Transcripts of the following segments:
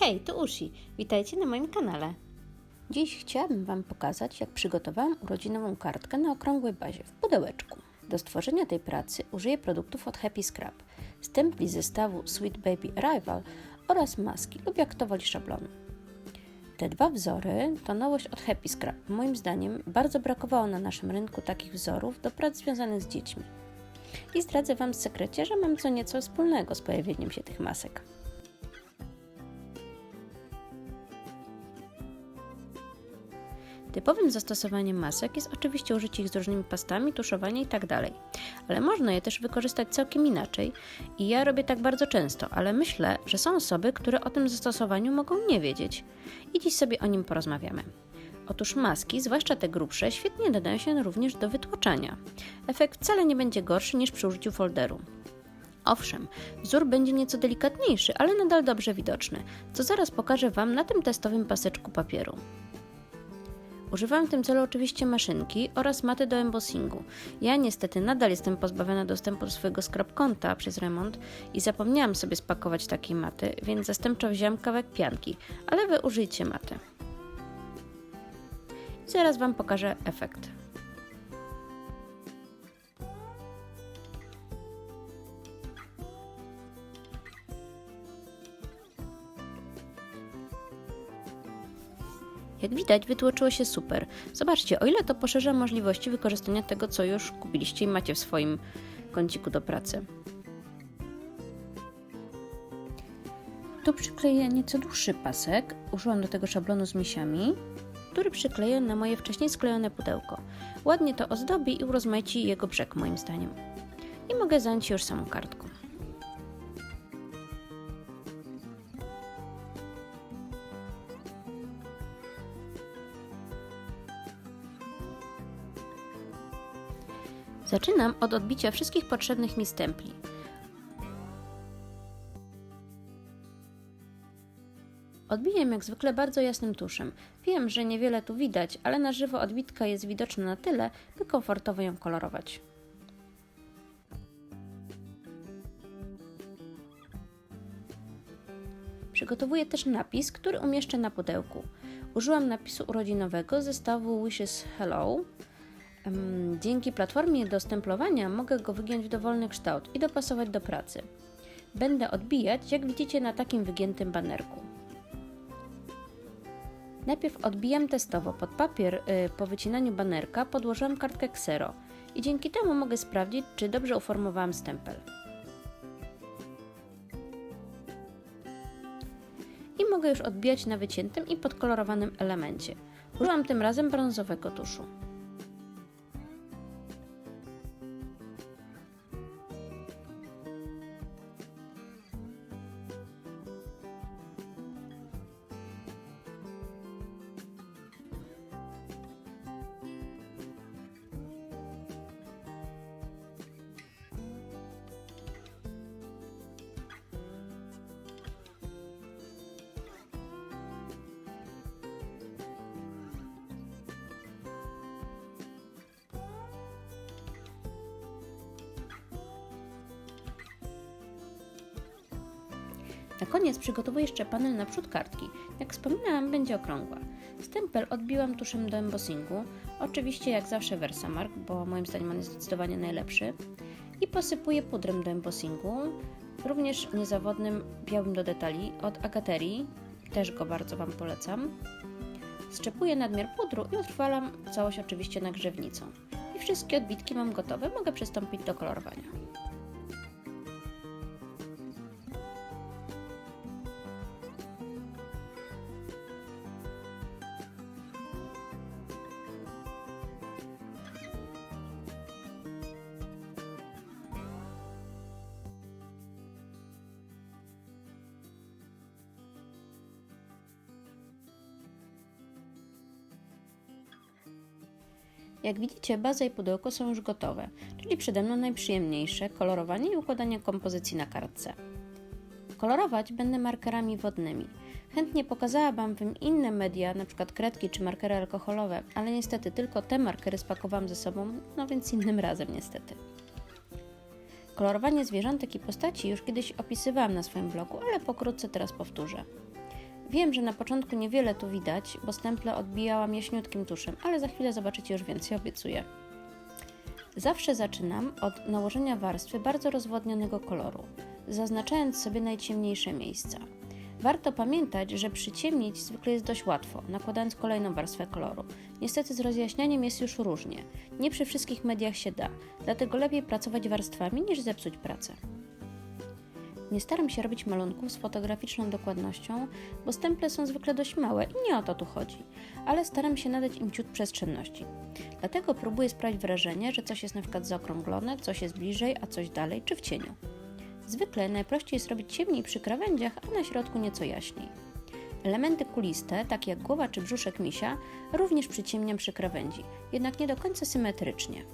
Hej, to Ushi. Witajcie na moim kanale. Dziś chciałabym Wam pokazać, jak przygotowałam urodzinową kartkę na okrągłej bazie w pudełeczku. Do stworzenia tej pracy użyję produktów od Happy Scrap, stempli zestawu Sweet Baby Arrival oraz maski lub jak to woli szablonu. Te dwa wzory to nowość od Happy Scrap. Moim zdaniem bardzo brakowało na naszym rynku takich wzorów do prac związanych z dziećmi. I zdradzę Wam w sekrecie, że mam co nieco wspólnego z pojawieniem się tych masek. Typowym zastosowaniem masek jest oczywiście użycie ich z różnymi pastami, tuszowanie itd. Ale można je też wykorzystać całkiem inaczej i ja robię tak bardzo często, ale myślę, że są osoby, które o tym zastosowaniu mogą nie wiedzieć. I dziś sobie o nim porozmawiamy. Otóż maski, zwłaszcza te grubsze, świetnie nadają się również do wytłaczania. Efekt wcale nie będzie gorszy niż przy użyciu folderu. Owszem, wzór będzie nieco delikatniejszy, ale nadal dobrze widoczny, co zaraz pokażę Wam na tym testowym paseczku papieru. Używam w tym celu oczywiście maszynki oraz maty do embossingu. Ja niestety nadal jestem pozbawiona dostępu do swojego scrap konta przez remont i zapomniałam sobie spakować takiej maty, więc zastępczo wziąłem kawałek pianki, ale Wy użyjcie maty. I zaraz Wam pokażę efekt. Jak widać, wytłoczyło się super. Zobaczcie, o ile to poszerza możliwości wykorzystania tego, co już kupiliście i macie w swoim kąciku do pracy. Tu przykleję nieco dłuższy pasek. Użyłam do tego szablonu z misiami, który przykleję na moje wcześniej sklejone pudełko. Ładnie to ozdobi i urozmaici jego brzeg moim zdaniem. I mogę zająć się już samą kartką. Zaczynam od odbicia wszystkich potrzebnych mi stempli. Odbiję jak zwykle bardzo jasnym tuszem. Wiem, że niewiele tu widać, ale na żywo odbitka jest widoczna na tyle, by komfortowo ją kolorować. Przygotowuję też napis, który umieszczę na pudełku. Użyłam napisu urodzinowego zestawu Wishes Hello, Dzięki platformie do stemplowania mogę go wygiąć w dowolny kształt i dopasować do pracy. Będę odbijać, jak widzicie na takim wygiętym banerku. Najpierw odbijam testowo pod papier y, po wycinaniu banerka podłożyłam kartkę Xero i dzięki temu mogę sprawdzić, czy dobrze uformowałam stempel. I mogę już odbijać na wyciętym i podkolorowanym elemencie. Użyłam tym razem brązowego tuszu. Na koniec przygotowuję jeszcze panel na przód kartki. Jak wspominałam, będzie okrągła. Stempel odbiłam tuszem do embossingu, oczywiście jak zawsze Versamark, bo moim zdaniem on jest zdecydowanie najlepszy. I posypuję pudrem do embossingu, również niezawodnym białym do detali od Agaterii, też go bardzo Wam polecam. Szczepuję nadmiar pudru i utrwalam całość oczywiście nagrzewnicą. I wszystkie odbitki mam gotowe, mogę przystąpić do kolorowania. Jak widzicie, baza i pudełko są już gotowe, czyli przede mną najprzyjemniejsze kolorowanie i układanie kompozycji na kartce. Kolorować będę markerami wodnymi. Chętnie pokazałabym Wam inne media, np. kredki czy markery alkoholowe, ale niestety tylko te markery spakowałam ze sobą, no więc innym razem niestety. Kolorowanie zwierzątek i postaci już kiedyś opisywałam na swoim blogu, ale pokrótce teraz powtórzę. Wiem, że na początku niewiele tu widać, bo stemple odbijałam jaśniutkim tuszem, ale za chwilę zobaczycie już więcej, obiecuję. Zawsze zaczynam od nałożenia warstwy bardzo rozwodnionego koloru, zaznaczając sobie najciemniejsze miejsca. Warto pamiętać, że przyciemnić zwykle jest dość łatwo, nakładając kolejną warstwę koloru. Niestety z rozjaśnianiem jest już różnie. Nie przy wszystkich mediach się da, dlatego lepiej pracować warstwami niż zepsuć pracę. Nie staram się robić malunków z fotograficzną dokładnością, bo stemple są zwykle dość małe i nie o to tu chodzi, ale staram się nadać im ciut przestrzenności. Dlatego próbuję sprawić wrażenie, że coś jest na przykład zaokrąglone, coś jest bliżej, a coś dalej, czy w cieniu. Zwykle najprościej jest robić ciemniej przy krawędziach, a na środku nieco jaśniej. Elementy kuliste, takie jak głowa czy brzuszek misia, również przyciemniam przy krawędzi, jednak nie do końca symetrycznie.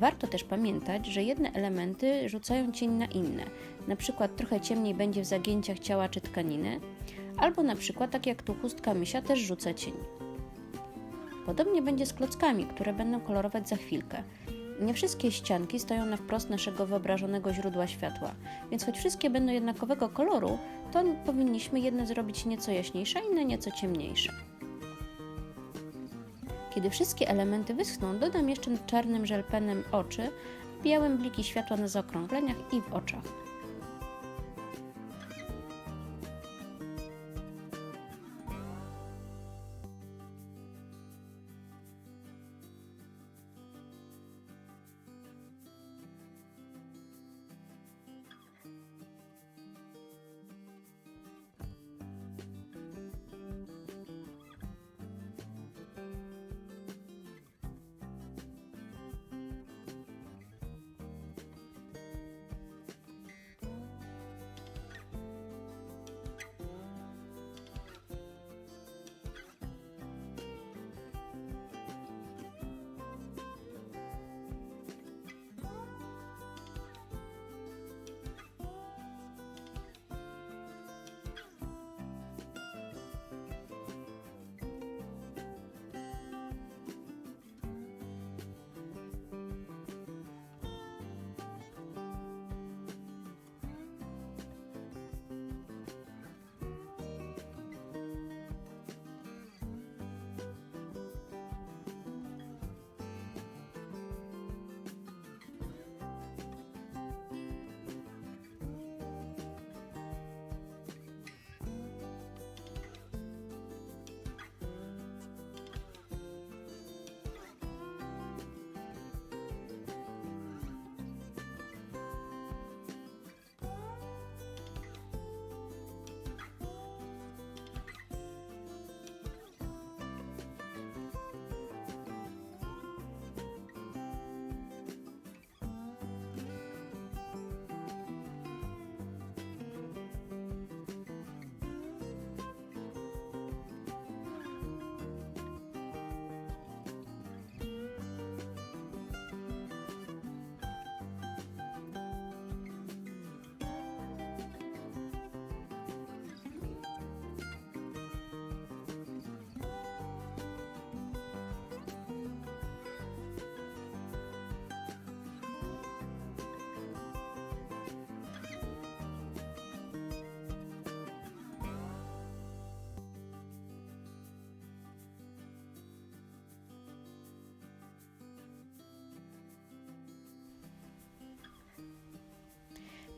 Warto też pamiętać, że jedne elementy rzucają cień na inne. Na przykład trochę ciemniej będzie w zagięciach ciała czy tkaniny, albo na przykład tak jak tu chustka misia też rzuca cień. Podobnie będzie z klockami, które będą kolorować za chwilkę. Nie wszystkie ścianki stoją na wprost naszego wyobrażonego źródła światła, więc choć wszystkie będą jednakowego koloru, to powinniśmy jedne zrobić nieco jaśniejsze, inne nieco ciemniejsze. Kiedy wszystkie elementy wyschną, dodam jeszcze czarnym żelpenem oczy, białym bliki światła na zaokrągleniach i w oczach.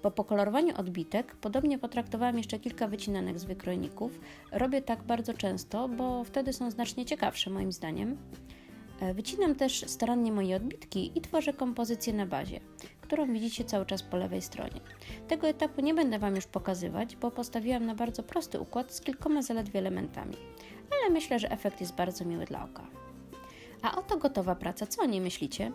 Po pokolorowaniu odbitek podobnie potraktowałam jeszcze kilka wycinanek z wykrojników. Robię tak bardzo często, bo wtedy są znacznie ciekawsze moim zdaniem. E, Wycinam też starannie moje odbitki i tworzę kompozycję na bazie, którą widzicie cały czas po lewej stronie. Tego etapu nie będę Wam już pokazywać, bo postawiłam na bardzo prosty układ z kilkoma zaledwie elementami, ale myślę, że efekt jest bardzo miły dla oka. A oto gotowa praca, co o niej myślicie?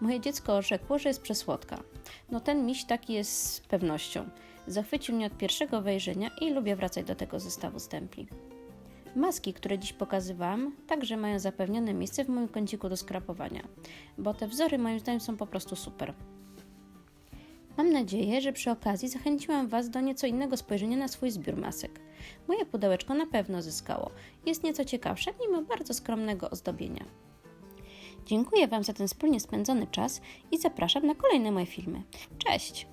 Moje dziecko orzekło, że jest przesłodka. No ten miś taki jest z pewnością. Zachwycił mnie od pierwszego wejrzenia i lubię wracać do tego zestawu stempli. Maski, które dziś pokazywałam, także mają zapewnione miejsce w moim kąciku do skrapowania, bo te wzory moim zdaniem są po prostu super. Mam nadzieję, że przy okazji zachęciłam Was do nieco innego spojrzenia na swój zbiór masek. Moje pudełeczko na pewno zyskało. Jest nieco ciekawsze, mimo bardzo skromnego ozdobienia. Dziękuję Wam za ten wspólnie spędzony czas i zapraszam na kolejne moje filmy. Cześć!